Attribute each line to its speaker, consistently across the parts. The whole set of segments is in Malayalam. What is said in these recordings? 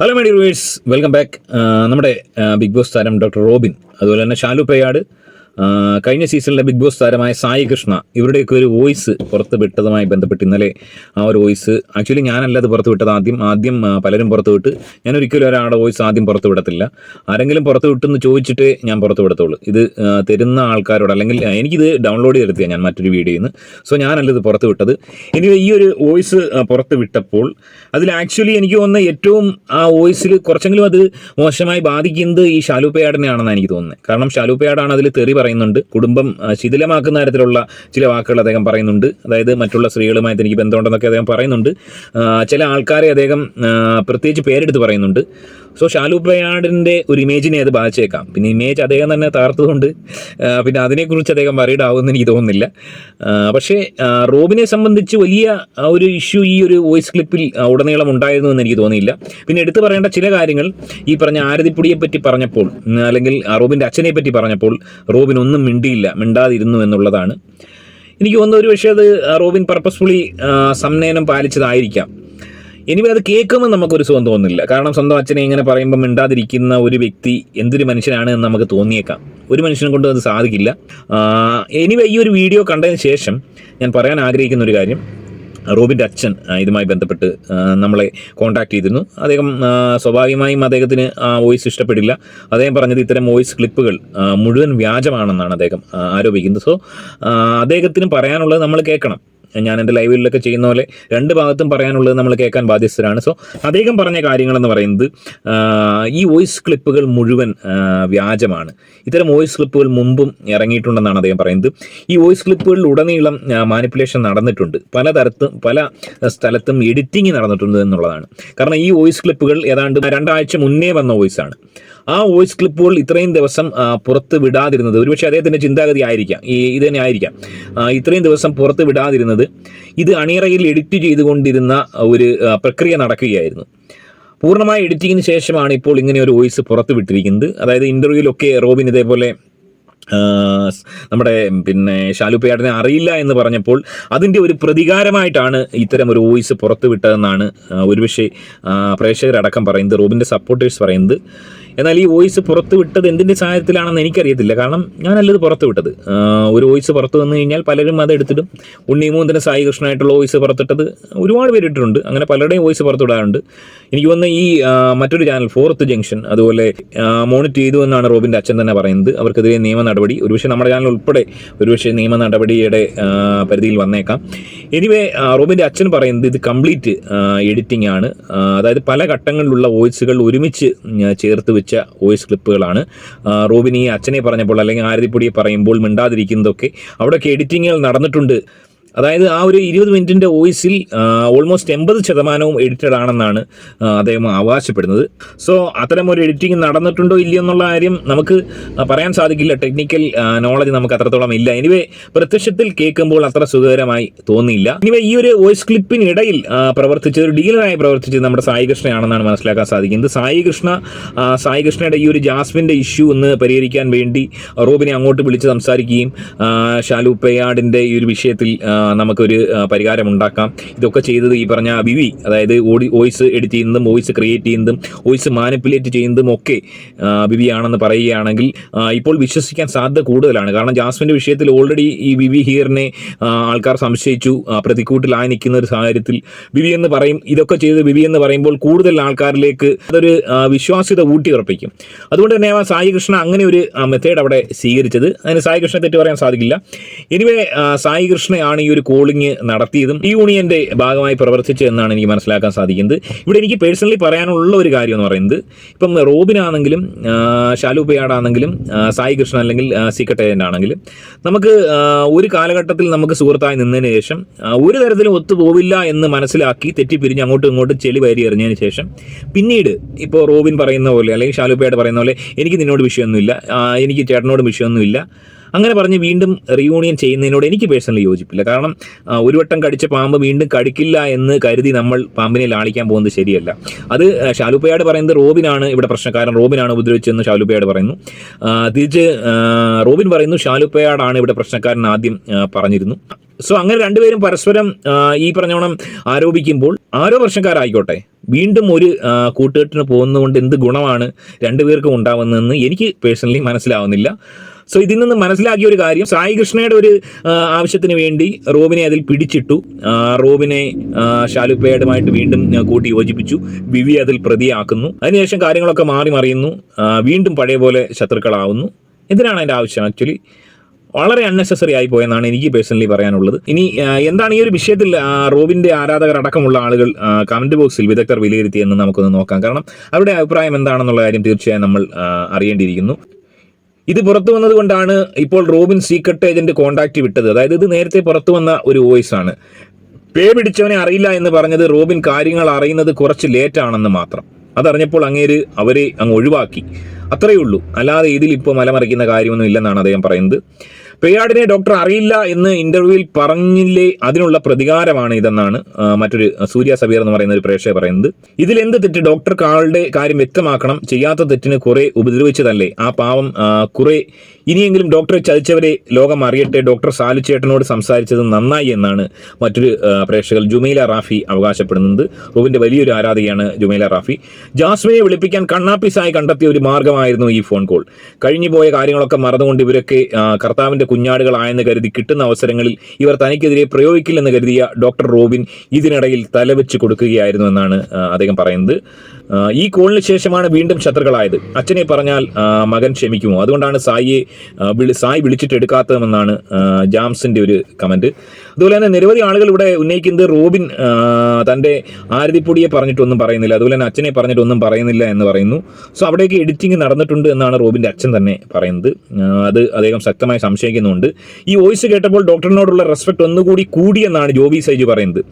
Speaker 1: Hello my dears welcome back നമ്മുടെ ബിഗ് ബോസ് താരം ഡോക്ടർ റോബിൻ അതുപോലെ തന്നെ ഷാലു പേയാട് കഴിഞ്ഞ സീസണിലെ ബിഗ് ബോസ് താരമായ സായി കൃഷ്ണ ഇവരുടെയൊക്കെ ഒരു വോയിസ് പുറത്ത് വിട്ടതുമായി ബന്ധപ്പെട്ട് ഇന്നലെ ആ ഒരു വോയിസ് ആക്ച്വലി ഞാനല്ല അത് പുറത്ത് വിട്ടത്. ആദ്യം ആദ്യം പലരും പുറത്ത് വിട്ട്. ഞാൻ ഒരിക്കലും ഒരാളുടെ വോയിസ് ആദ്യം പുറത്ത് വിടത്തില്ല. ആരെങ്കിലും പുറത്ത് വിട്ടെന്ന് ചോദിച്ചിട്ടേ ഞാൻ പുറത്ത് വിടത്തുള്ളൂ. ഇത് തരുന്ന ആൾക്കാരോട് അല്ലെങ്കിൽ എനിക്കിത് ഡൗൺലോഡ് ചെയ്തെടുത്തിയാണ് ഞാൻ മറ്റൊരു വീഡിയോയിൽ നിന്ന് സോ ഞാനല്ല ഇത് പുറത്ത് വിട്ടത്. ഇനി ഈ ഒരു വോയിസ് പുറത്ത് വിട്ടപ്പോൾ അതിൽ ആക്ച്വലി എനിക്ക് തോന്നുന്ന ഏറ്റവും ആ വോയിസിൽ കുറച്ചെങ്കിലും അത് മോശമായി ബാധിക്കുന്നത് ഈ ഷാലൂപ്പയാടിനെയാണെന്നാണ് എനിക്ക് തോന്നുന്നത്. കാരണം ഷാലൂപ്പയാടാണ് അതിൽ തെറി പറയുന്നുണ്ട്. കുടുംബം ശിഥിലമാക്കുന്ന തരത്തിലുള്ള ചില വാക്കുകൾ അദ്ദേഹം പറയുന്നുണ്ട്. അതായത് മറ്റുള്ള സ്ത്രീകളുമായിട്ട് എനിക്ക് ബന്ധമുണ്ടെന്നൊക്കെ അദ്ദേഹം പറയുന്നുണ്ട്. ചില ആൾക്കാരെ അദ്ദേഹം പ്രത്യേകിച്ച് പേരെടുത്ത് പറയുന്നുണ്ട്. സോ ഷാലൂപ്പയാടിന്റെ ഒരു ഇമേജിനെ അത് ബാധിച്ചേക്കാം. പിന്നെ ഇമേജ് അദ്ദേഹം തന്നെ തകർത്തതുകൊണ്ട് പിന്നെ അതിനെക്കുറിച്ച് അദ്ദേഹം വറീഡ് ആവുമെന്ന് എനിക്ക് തോന്നുന്നില്ല. പക്ഷേ റോബിനെ സംബന്ധിച്ച് വലിയ ഒരു ഇഷ്യൂ ഈ ഒരു വോയിസ് ക്ലിപ്പിൽ ഉടനീളം ഉണ്ടായിരുന്നു എന്ന് എനിക്ക് തോന്നിയില്ല. പിന്നെ എടുത്തു പറയേണ്ട ചില കാര്യങ്ങൾ ഈ പറഞ്ഞ ആരതിപ്പുടിയെ പറ്റി പറഞ്ഞപ്പോൾ അല്ലെങ്കിൽ റോബിന്റെ അച്ഛനെ പറ്റി പറഞ്ഞപ്പോൾ റോബിൻ ഒന്നും മിണ്ടിയില്ല മിണ്ടാതിരുന്നു എന്നുള്ളതാണ്. എനിക്ക് തോന്നുന്നു ഒരു പക്ഷേ അത് റോബിൻ പർപ്പസ്ഫുള്ളി സംനയനം പാലിച്ചതായിരിക്കാം. എനിവേ അത് കേൾക്കുമ്പോൾ നമുക്കൊരു സുഖം തോന്നുന്നില്ല. കാരണം സ്വന്തം അച്ഛനെ ഇങ്ങനെ പറയുമ്പോൾ മിണ്ടാതിരിക്കുന്ന ഒരു വ്യക്തി എന്തൊരു മനുഷ്യനാണ് എന്ന് നമുക്ക് തോന്നിയേക്കാം. ഒരു മനുഷ്യനെ കൊണ്ട് അത് സാധിക്കില്ല. എനിവേ ഈ ഒരു വീഡിയോ കണ്ടതിന് ശേഷം ഞാൻ പറയാൻ ആഗ്രഹിക്കുന്ന ഒരു കാര്യം റോബിന്റെ അച്ഛൻ ഇതുമായി ബന്ധപ്പെട്ട് നമ്മളെ കോൺടാക്ട് ചെയ്തിരുന്നു. അദ്ദേഹം സ്വാഭാവികമായും അദ്ദേഹത്തിന് ആ വോയിസ് ഇഷ്ടപ്പെടില്ല. അദ്ദേഹം പറഞ്ഞത് ഇത്തരം വോയിസ് ക്ലിപ്പുകൾ മുഴുവൻ വ്യാജമാണെന്നാണ് അദ്ദേഹം ആരോപിക്കുന്നത്. സോ അദ്ദേഹത്തിന് പറയാനുള്ളത് നമ്മൾ കേൾക്കണം. ഞാൻ എന്റെ ലൈവിലൊക്കെ ചെയ്യുന്ന പോലെ രണ്ട് ഭാഗത്തും പറയാനുള്ളത് നമ്മൾ കേൾക്കാൻ ബാധ്യസ്ഥരാണ്. സോ അദ്ദേഹം പറഞ്ഞ കാര്യങ്ങളെന്ന് പറയുന്നത് ഈ വോയിസ് ക്ലിപ്പുകൾ മുഴുവൻ വ്യാജമാണ്. ഇത്തരം വോയിസ് ക്ലിപ്പുകൾ മുമ്പും ഇറങ്ങിയിട്ടുണ്ടെന്നാണ് അദ്ദേഹം പറയുന്നത്. ഈ വോയിസ് ക്ലിപ്പുകളിൽ ഉടനീളം മാനിപ്പുലേഷൻ നടന്നിട്ടുണ്ട്. പലതരത്തും പല സ്ഥലത്തും എഡിറ്റിംഗ് നടന്നിട്ടുണ്ട് എന്നുള്ളതാണ്. കാരണം ഈ വോയിസ് ക്ലിപ്പുകൾ ഏതാണ്ട് രണ്ടാഴ്ച മുന്നേ വന്ന വോയിസാണ് ആ വോയിസ് ക്ലിപ്പുകൾ ഇത്രയും ദിവസം പുറത്ത് വിടാതിരുന്നത്. ഒരുപക്ഷെ അദ്ദേഹത്തിന്റെ ചിന്താഗതി ആയിരിക്കാം. ഈ ഇത് തന്നെ ആയിരിക്കാം. ഇത്രയും ദിവസം പുറത്ത് വിടാതിരുന്നത് ഇത് അണിയറയിൽ എഡിറ്റ് ചെയ്തുകൊണ്ടിരുന്ന ഒരു പ്രക്രിയ നടക്കുകയായിരുന്നു. പൂർണമായ എഡിറ്റിങ്ങിന് ശേഷമാണ് ഇപ്പോൾ ഇങ്ങനെ ഒരു വോയിസ് പുറത്ത് വിട്ടിരിക്കുന്നത്. അതായത് ഇന്റർവ്യൂവിലൊക്കെ റോബിൻ ഇതേപോലെ നമ്മുടെ പിന്നെ ഷാലുപ്പയാടിനെ അറിയില്ല എന്ന് പറഞ്ഞപ്പോൾ അതിന്റെ ഒരു പ്രതികാരമായിട്ടാണ് ഇത്തരം ഒരു വോയിസ് പുറത്തുവിട്ടതെന്നാണ് ഒരുപക്ഷെ പ്രേക്ഷകരടക്കം പറയുന്നത് റോബിന്റെ സപ്പോർട്ടേഴ്സ് പറയുന്നത്. എന്നാൽ ഈ വോയിസ് പുറത്തു വിട്ടത് എന്തിന്റെ സാഹചര്യത്തിലാണെന്ന് എനിക്കറിയത്തില്ല. കാരണം ഞാനല്ല ഇത് പുറത്തു വിട്ടത്. ഒരു വോയിസ് പുറത്തു വന്നു കഴിഞ്ഞാൽ പലരും അത് എടുത്തിടും. ഉണ്ണിമൂന്തന് സായി കൃഷ്ണനായിട്ടുള്ള വോയിസ് പുറത്തിട്ടത് ഒരുപാട് പേര് ഇട്ടിട്ടുണ്ട്. അങ്ങനെ പലരുടെയും വോയിസ് പുറത്തു വിടാറുണ്ട്. എനിക്ക് വന്ന ഈ മറ്റൊരു ചാനൽ ഫോർത്ത് ജംഗ്ഷൻ അതുപോലെ മോണിറ്റ് ചെയ്തു എന്നാണ് റോബിന്റെ അച്ഛൻ തന്നെ പറയുന്നത്. അവർക്കെതിരെ നിയമ നടപടി ഒരുപക്ഷെ നമ്മുടെ ചാനൽ ഉൾപ്പെടെ ഒരുപക്ഷെ നിയമ നടപടിയുടെ പരിധിയിൽ വന്നേക്കാം. എനിവേ റോബിന്റെ അച്ഛൻ പറയുന്നത് ഇത് കംപ്ലീറ്റ് എഡിറ്റിംഗ് ആണ്. അതായത് പല ഘട്ടങ്ങളിലുള്ള വോയിസുകൾ ഒരുമിച്ച് ചേർത്ത് വെച്ച വോയിസ് ക്ലിപ്പുകളാണ്. റോബിൻ ഈ അച്ഛനെ പറഞ്ഞപ്പോൾ അല്ലെങ്കിൽ ആരതിപ്പൊടിയെ പറയുമ്പോൾ മിണ്ടാതിരിക്കുന്നതൊക്കെ അവിടെയൊക്കെ എഡിറ്റിങ്ങുകൾ നടന്നിട്ടുണ്ട്. അതായത് ആ ഒരു ഇരുപത് മിനിറ്റിന്റെ വോയിസിൽ ഓൾമോസ്റ്റ് എൺപത് ശതമാനവും എഡിറ്റഡ് ആണെന്നാണ് അദ്ദേഹം അവകാശപ്പെടുന്നത്. സോ അത്തരം ഒരു എഡിറ്റിംഗ് നടന്നിട്ടുണ്ടോ ഇല്ലയോ എന്നുള്ള കാര്യം നമുക്ക് പറയാൻ സാധിക്കില്ല. ടെക്നിക്കൽ നോളജ് നമുക്ക് അത്രത്തോളം ഇല്ല. എനിവേ പ്രത്യക്ഷത്തിൽ കേൾക്കുമ്പോൾ അത്ര സുഖകരമായി തോന്നിയില്ല. എനിവേ ഈ ഒരു വോയിസ് ക്ലിപ്പിനിടയിൽ പ്രവർത്തിച്ചത് പ്രവർത്തിച്ച ഒരു ഡീലറായി പ്രവർത്തിച്ചത് നമ്മുടെ സായി കൃഷ്ണയാണെന്നാണ് മനസ്സിലാക്കാൻ സാധിക്കുന്നത്. സായി കൃഷ്ണ സായി കൃഷ്ണയുടെ ഈ ഒരു ജാസ്മിന്റെ ഇഷ്യൂ ഒന്ന് പരിഹരിക്കാൻ വേണ്ടി റോബിനെ അങ്ങോട്ട് വിളിച്ച് സംസാരിക്കുകയും ഷാലു പേയാടിന്റെ ഈ ഒരു വിഷയത്തിൽ നമുക്കൊരു പരിഹാരം ഉണ്ടാക്കാം ഇതൊക്കെ ചെയ്തത് ഈ പറഞ്ഞ വിവി അതായത് ഓഡി വോയിസ് എഡിറ്റ് ചെയ്യുന്നതും വോയിസ് ക്രിയേറ്റ് ചെയ്യുന്നതും വോയിസ് മാനിപ്പുലേറ്റ് ചെയ്യുന്നതും ഒക്കെ ആ, വിവി ആണെന്ന് പറയുകയാണെങ്കിൽ ഇപ്പോൾ വിശ്വസിക്കാൻ സാധ്യത കൂടുതലാണ്. കാരണം ജാസ്മിന്റെ വിഷയത്തിൽ ഓൾറെഡി ഈ വിവി ഹിയറിനെ ആൾക്കാർ സംശയിച്ചു. പ്രതിക്കൂട്ടിലായി നിൽക്കുന്ന ഒരു സാഹചര്യത്തിൽ വിവി എന്ന് പറയും ഇതൊക്കെ ചെയ്ത് വിവി എന്ന് പറയുമ്പോൾ കൂടുതൽ ആൾക്കാരിലേക്ക് അതൊരു വിശ്വാസ്യത ഊട്ടിയുറപ്പിക്കും. അതുകൊണ്ട് തന്നെ സായി കൃഷ്ണ അങ്ങനെ ഒരു മെത്തേഡ് അവിടെ സ്വീകരിച്ചത്. അതിന് സായി കൃഷ്ണ തെറ്റ് പറയാൻ സാധിക്കില്ല എനിവേ സായി കൃഷ്ണയാണ് ഈ ഒരു കോളിംഗ് നടത്തിയതും ഈ യൂണിയന്റെ ഭാഗമായി പ്രവർത്തിച്ചു എന്നാണ് എനിക്ക് മനസ്സിലാക്കാൻ സാധിക്കുന്നത്. ഇവിടെ എനിക്ക് പേഴ്സണലി പറയാനുള്ള ഒരു കാര്യം എന്ന് പറയുന്നത് ഇപ്പം റോബിനാണെങ്കിലും ആ, ഷാലു പേയാടാണെങ്കിലും ആ, സായി കൃഷ്ണൻ അല്ലെങ്കിൽ സീക്രട്ടേറിയന്റ് ആണെങ്കിലും നമുക്ക് ഒരു കാലഘട്ടത്തിൽ നമുക്ക് സുഹൃത്തായി നിന്നതിന് ശേഷം ഒരു തരത്തിലും ഒത്തുപോവില്ല എന്ന് മനസ്സിലാക്കി തെറ്റിപ്പിരിഞ്ഞ് അങ്ങോട്ടും ഇങ്ങോട്ടും ചെളി വരി എറിഞ്ഞതിന് ശേഷം പിന്നീട് ഇപ്പോൾ റോബിൻ പറയുന്ന പോലെ അല്ലെങ്കിൽ ഷാലുപ്പയായിട്ട് പറയുന്ന പോലെ എനിക്ക് നിന്നോട് വിഷയമൊന്നുമില്ല. എനിക്ക് ചേട്ടനോട് വിഷയമൊന്നുമില്ല. അങ്ങനെ പറഞ്ഞ് വീണ്ടും റിയൂണിയൻ ചെയ്യുന്നതിനോട് എനിക്ക് പേഴ്സണലി യോജിപ്പില്ല. കാരണം ഒരു വട്ടം കടിച്ച പാമ്പ് വീണ്ടും കടിക്കില്ല എന്ന് കരുതി നമ്മൾ പാമ്പിനെ ലാളിക്കാൻ പോകുന്നത് ശരിയല്ല. അത് ഷാലുപ്പയാട് പറയുന്നത് റോബിനാണ് ഇവിടെ പ്രശ്നക്കാരൻ റോബിനാണ് ഉപദ്രവിച്ചതെന്ന് ഷാലുപ്പയാട് പറയുന്നു. തിരിച്ച് റോബിൻ പറയുന്നു ഷാലുപ്പയാടാണ് ഇവിടെ പ്രശ്നക്കാരൻ ആദ്യം പറഞ്ഞിരുന്നു. സോ അങ്ങനെ രണ്ടുപേരും പരസ്പരം ഈ പറഞ്ഞോണം ആരോപിക്കുമ്പോൾ ആരോ പ്രശ്നക്കാരായിക്കോട്ടെ. വീണ്ടും ഒരു കൂട്ടുകെട്ടിന് പോകുന്നതുകൊണ്ട് എന്ത് ഗുണമാണ് രണ്ടുപേർക്കും ഉണ്ടാവുന്നതെന്ന് എനിക്ക് പേഴ്സണലി മനസ്സിലാവുന്നില്ല. സോ ഇതിൽ നിന്ന് മനസ്സിലാക്കിയ ഒരു കാര്യം സായി കൃഷ്ണയുടെ ഒരു ആവശ്യത്തിന് വേണ്ടി റോബിനെ അതിൽ പിടിച്ചിട്ടു. റോബിനെ ഷാലുപ്പയുമായിട്ട് വീണ്ടും കൂട്ടി യോജിപ്പിച്ചു. വിവി അതിൽ പ്രതിയാക്കുന്നു. അതിനുശേഷം കാര്യങ്ങളൊക്കെ മാറി മറിയുന്നു. വീണ്ടും പഴയ പോലെ ശത്രുക്കളാവുന്നു. എന്തിനാണ് അതിന്റെ ആവശ്യം? ആക്ച്വലി വളരെ അൺനെസസറി ആയി പോയെന്നാണ് എനിക്ക് പേഴ്സണലി പറയാനുള്ളത്. ഇനി എന്താണ് ഈ ഒരു വിഷയത്തിൽ റോബിന്റെ ആരാധകർ അടക്കമുള്ള ആളുകൾ കമന്റ് ബോക്സിൽ വിദഗ്ധർ വിലയിരുത്തിയെന്ന് നമുക്കൊന്ന് നോക്കാം. കാരണം അവരുടെ അഭിപ്രായം എന്താണെന്നുള്ള കാര്യം തീർച്ചയായും നമ്മൾ അറിയേണ്ടിയിരിക്കുന്നു. ഇത് പുറത്തു വന്നതുകൊണ്ടാണ് ഇപ്പോൾ റോബിൻ സീക്രട്ട് ഏജന്റ് കോൺടാക്ട് വിട്ടത്. അതായത് ഇത് നേരത്തെ പുറത്തു വന്ന ഒരു വോയിസ് ആണ്. പേ പിടിച്ചവനെ അറിയില്ല എന്ന് പറഞ്ഞത് റോബിൻ കാര്യങ്ങൾ അറിയുന്നത് കുറച്ച് ലേറ്റ് ആണെന്ന് മാത്രം. അതറിഞ്ഞപ്പോൾ അങ്ങേര് അവരെ അങ്ങ് ഒഴിവാക്കി. അത്രയേ ഉള്ളൂ. അല്ലാതെ ഇതിൽ ഇപ്പോൾ മലമറിക്കുന്ന കാര്യമൊന്നും ഇല്ലെന്നാണ് അദ്ദേഹം പറയുന്നത്. പെയ്യാടിനെ ഡോക്ടർ അറിയില്ല എന്ന് ഇന്റർവ്യൂവിൽ പറഞ്ഞില്ലേ? അതിനുള്ള പ്രതികാരമാണ് ഇതെന്നാണ് മറ്റൊരു സൂര്യ സബീർ എന്ന് പറയുന്ന ഒരു പ്രേക്ഷകർ പറയുന്നത്. ഇതിൽ എന്ത് തെറ്റ്? ഡോക്ടർ കാളുടെ കാര്യം വ്യക്തമാക്കണം. ചെയ്യാത്ത തെറ്റിന് കുറെ ഉപദ്രവിച്ചതല്ലേ? ആ പാവം കുറെ ഇനിയെങ്കിലും ഡോക്ടറെ ചതിച്ചവരെ ലോകം അറിയട്ടെ. ഡോക്ടർ സാലുച്ചേട്ടനോട് സംസാരിച്ചത് നന്നായി എന്നാണ് മറ്റൊരു പ്രേക്ഷകർ ജുമൈല റാഫി അവകാശപ്പെടുന്നത്. റൂവിന്റെ വലിയൊരു ആരാധകയാണ് ജുമൈല റാഫി. ജാസ്മിനെ വിളിപ്പിക്കാൻ കണ്ണാപ്പിസായി കണ്ടെത്തിയ ഒരു മാർഗമായിരുന്നു ഈ ഫോൺ കോൾ. കഴിഞ്ഞു പോയ കാര്യങ്ങളൊക്കെ മറന്നുകൊണ്ട് ഇവരൊക്കെ കർത്താവിന്റെ കുഞ്ഞാടുകളായെന്ന് കരുതി കിട്ടുന്ന അവസരങ്ങളിൽ ഇവർ തനിക്കെതിരെ പ്രയോഗിക്കില്ലെന്ന് കരുതിയ ഡോക്ടർ റോബിൻ ഇതിനിടയിൽ തലവെച്ച് കൊടുക്കുകയായിരുന്നു എന്നാണ് അദ്ദേഹം പറയുന്നത്. ഈ കോളിന് ശേഷമാണ് വീണ്ടും ശത്രുക്കളായത്. അച്ഛനെ പറഞ്ഞാൽ മകൻ ക്ഷമിക്കുമോ? അതുകൊണ്ടാണ് സായിയെ സായി വിളിച്ചിട്ട് എടുക്കാത്തതെന്നാണ് ജാംസിന്റെ ഒരു കമന്റ്. അതുപോലെ തന്നെ നിരവധി ആളുകൾ ഇവിടെ ഉന്നയിക്കുന്നത് റോബിൻ തന്റെ ആരതിപ്പൊടിയെ പറഞ്ഞിട്ടൊന്നും പറയുന്നില്ല. അതുപോലെ തന്നെ അച്ഛനെ പറഞ്ഞിട്ടൊന്നും പറയുന്നില്ല എന്ന് പറയുന്നു. സോ അവിടേക്ക് എഡിറ്റിംഗ് നടന്നിട്ടുണ്ട് എന്നാണ് റോബിന്റെ അച്ഛൻ തന്നെ പറയുന്നത്. അത് അദ്ദേഹം ശക്തമായി സംശയിക്കുന്നുണ്ട്. ഈ വോയിസ് കേട്ടപ്പോൾ ഡോക്ടറിനോടുള്ള റെസ്പെക്ട് ഒന്നുകൂടി കൂടിയെന്നാണ് ജോബി സൈജു പറയുന്നത്.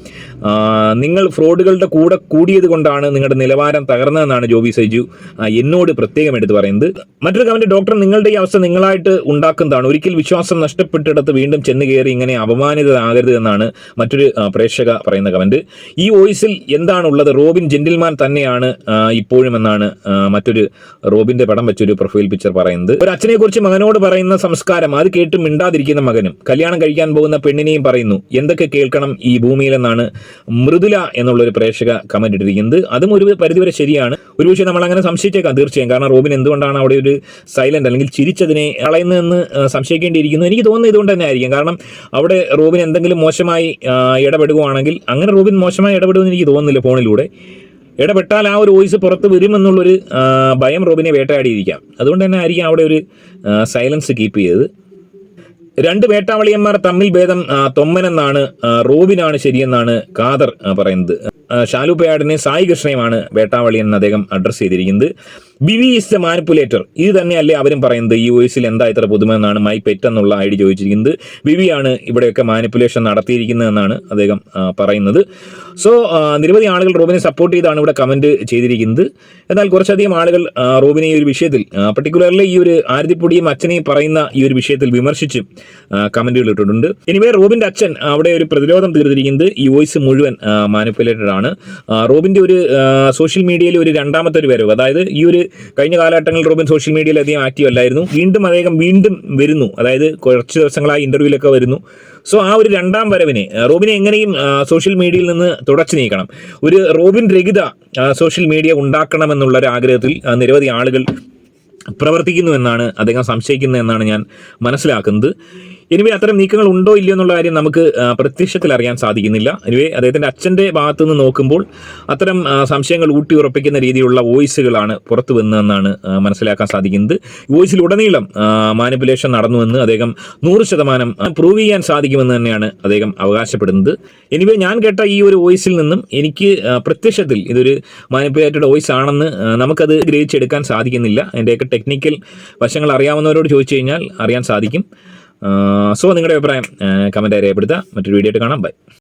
Speaker 1: നിങ്ങൾ ഫ്രോഡുകളുടെ കൂടെ കൂടിയത് കൊണ്ടാണ് നിങ്ങളുടെ നിലവാരം തകർന്നതെന്നാണ് ജോബി സൈജു എന്നോട് പ്രത്യേകം എടുത്ത് പറയുന്നത്. മറ്റൊരു കമന്റ് ഡോക്ടർ നിങ്ങളുടെ ഈ അവസ്ഥ നിങ്ങളായിട്ട് ഉണ്ടാക്കുന്നതാണ്. ഒരിക്കൽ വിശ്വാസം നഷ്ടപ്പെട്ടിടത്ത് വീണ്ടും ചെന്ന് കയറി ഇങ്ങനെ അപമാനിതരാകരുത് എന്നാണ് മറ്റൊരു പ്രേക്ഷക പറയുന്ന കമന്റ് ഈ വോയിസിൽ എന്താണുള്ളത്? റോബിൻ ജെന്റിൽമാൻ തന്നെയാണ് ഇപ്പോഴും എന്നാണ് മറ്റൊരു റോബിന്റെ പടം വെച്ചൊരു പ്രൊഫൈൽ പിക്ചർ പറയുന്നത്. ഒരു അച്ഛനെ കുറിച്ച് മകനോട് പറയുന്ന സംസ്കാരം അത് കേട്ട് മിണ്ടാതിരിക്കുന്ന മകനും കല്യാണം കഴിക്കാൻ പോകുന്ന പെണ്ണിനെയും പറയുന്നു. എന്തൊക്കെ കേൾക്കണം ഈ ഭൂമിയിലെന്നാണ് മൃദുല എന്നുള്ള ഒരു പ്രേക്ഷക കമന്റ് ഇട്ടിരിക്കുന്നത്. അതും ഒരു പരിധിവരെ ശരിയാണ്. ഒരു പക്ഷേ നമ്മൾ അങ്ങനെ സംശയിച്ചേക്കാം തീർച്ചയായും. കാരണം റോബിൻ എന്തുകൊണ്ടാണ് അവിടെ ഒരു സൈലന്റ് അല്ലെങ്കിൽ ചിരിച്ചതിനെ കളയുന്നതെന്ന് സംശയിക്കേണ്ടിയിരിക്കുന്നു? എനിക്ക് തോന്നുന്നത് ഇതുകൊണ്ട് തന്നെ ആയിരിക്കും. കാരണം അവിടെ റോബിൻ എന്തെങ്കിലും മോശമായി ഇടപെടുകയാണെങ്കിൽ അങ്ങനെ റോബിൻ മോശമായി ഇടപെടുമെന്ന് എനിക്ക് തോന്നുന്നില്ല ഫോണിലൂടെ. ഇടപെട്ടാൽ ആ ഒരു വോയിസ് പുറത്ത് വരുമെന്നുള്ളൊരു ഭയം റോബിനെ വേട്ടയാടിയിരിക്കാം. അതുകൊണ്ട് തന്നെ ആയിരിക്കും അവിടെ ഒരു സൈലൻസ് കീപ്പ് ചെയ്തത്. രണ്ട് വേട്ടാവളിയന്മാർ തമ്മിൽ ഭേദം തൊമ്മനെന്നാണ് റോബിനാണ് ശരിയെന്നാണ് കാദർ പറയുന്നത്. ഷാലു പേയാടിനെ സായി കൃഷ്ണയുമാണ് വേട്ടാവളിയെന്ന് അദ്ദേഹം അഡ്രസ്സ് ചെയ്തിരിക്കുന്നത്. ബിവി ഇസ് എ മാനിപ്പുലേറ്റർ ഇത് തന്നെയല്ലേ അവരും പറയുന്നത്. ഈ വോയിസിൽ എന്താ ഇത്ര പുതുമ എന്നാണ് മൈ പെറ്റ് എന്നുള്ള ഐ ഡി ചോദിച്ചിരിക്കുന്നത് ബിവിയാണ് ഇവിടെയൊക്കെ മാനിപ്പുലേഷൻ നടത്തിയിരിക്കുന്നതെന്നാണ് അദ്ദേഹം പറയുന്നത്. സോ നിരവധി ആളുകൾ റോബിനെ സപ്പോർട്ട് ചെയ്താണ് ഇവിടെ കമന്റ് ചെയ്തിരിക്കുന്നത്. എന്നാൽ കുറച്ചധികം ആളുകൾ റോബിനെ ഈ ഒരു വിഷയത്തിൽ പർട്ടിക്കുലർലി ഈ ഒരു ആരതിപ്പൊടിയും അച്ഛനെയും പറയുന്ന ഈ ഒരു വിഷയത്തിൽ വിമർശിച്ച് കമന്റുകൾ ഇട്ടിട്ടുണ്ട്. എനിവേ റോബിന്റെ അച്ഛൻ അവിടെ ഒരു പ്രതിരോധം തീർത്തിരിക്കുന്നത് ഈ വോയിസ് മുഴുവൻ മാനിപ്പുലേറ്റഡ് ആണ്. റോബിന്റെ ഒരു സോഷ്യൽ മീഡിയയിൽ ഒരു രണ്ടാമത്തെ ഒരു വരവ് അതായത് ഈ ഒരു കഴിഞ്ഞ കാലഘട്ടങ്ങളിൽ റോബിൻ സോഷ്യൽ മീഡിയയിൽ അധികം ആക്റ്റീവ് അല്ലായിരുന്നു. വീണ്ടും അദ്ദേഹം വീണ്ടും വരുന്നു. അതായത് കുറച്ച് ദിവസങ്ങളായി ഇന്റർവ്യൂലൊക്കെ വരുന്നു. സോ ആ ഒരു രണ്ടാം വരവിനെ റോബിനെ എങ്ങനെയും സോഷ്യൽ മീഡിയയിൽ നിന്ന് തുടച്ചു നീക്കണം. ഒരു റോബിൻ രഹിത സോഷ്യൽ മീഡിയ ഉണ്ടാക്കണമെന്നുള്ള ഒരു ആഗ്രഹത്തിൽ നിരവധി ആളുകൾ പ്രവർത്തിക്കുന്നു എന്നാണ് അദ്ദേഹം സംശയിക്കുന്നത് എന്നാണ് ഞാൻ മനസ്സിലാക്കുന്നത്. എനിവേ അത്തരം നീക്കങ്ങൾ ഉണ്ടോ ഇല്ലയോ എന്നുള്ള കാര്യം നമുക്ക് പ്രത്യക്ഷത്തിൽ അറിയാൻ സാധിക്കുന്നില്ല. എനിവേ അദ്ദേഹത്തിന്റെ അച്ഛന്റെ ഭാഗത്തു നിന്ന് നോക്കുമ്പോൾ അത്തരം സംശയങ്ങൾ ഊട്ടി ഉറപ്പിക്കുന്ന രീതിയിലുള്ള വോയിസുകളാണ് പുറത്തു വന്നതെന്നാണ് മനസ്സിലാക്കാൻ സാധിക്കുന്നത്. വോയിസിൽ ഉടനീളം മാനിപ്പുലേഷൻ നടന്നുവെന്ന് അദ്ദേഹം നൂറ് ശതമാനം പ്രൂവ് ചെയ്യാൻ സാധിക്കുമെന്ന് തന്നെയാണ് അദ്ദേഹം അവകാശപ്പെടുന്നത്. എനിവേ ഞാൻ കേട്ട ഈ ഒരു വോയിസിൽ നിന്നും എനിക്ക് പ്രത്യക്ഷത്തിൽ ഇതൊരു മാനിപ്പുലേറ്റഡ് വോയിസ് ആണെന്ന് നമുക്കത് ഗ്രഹിച്ചെടുക്കാൻ സാധിക്കുന്നില്ല. അതിന്റെയൊക്കെ ടെക്നിക്കൽ വശങ്ങൾ അറിയാവുന്നവരോട് ചോദിച്ചു കഴിഞ്ഞാൽ അറിയാൻ സാധിക്കും. സോ നിങ്ങളുടെ അഭിപ്രായം കമന്റായി രേഖപ്പെടുത്തുക. മറ്റൊരു വീഡിയോ ആയിട്ട് കാണാം. ബൈ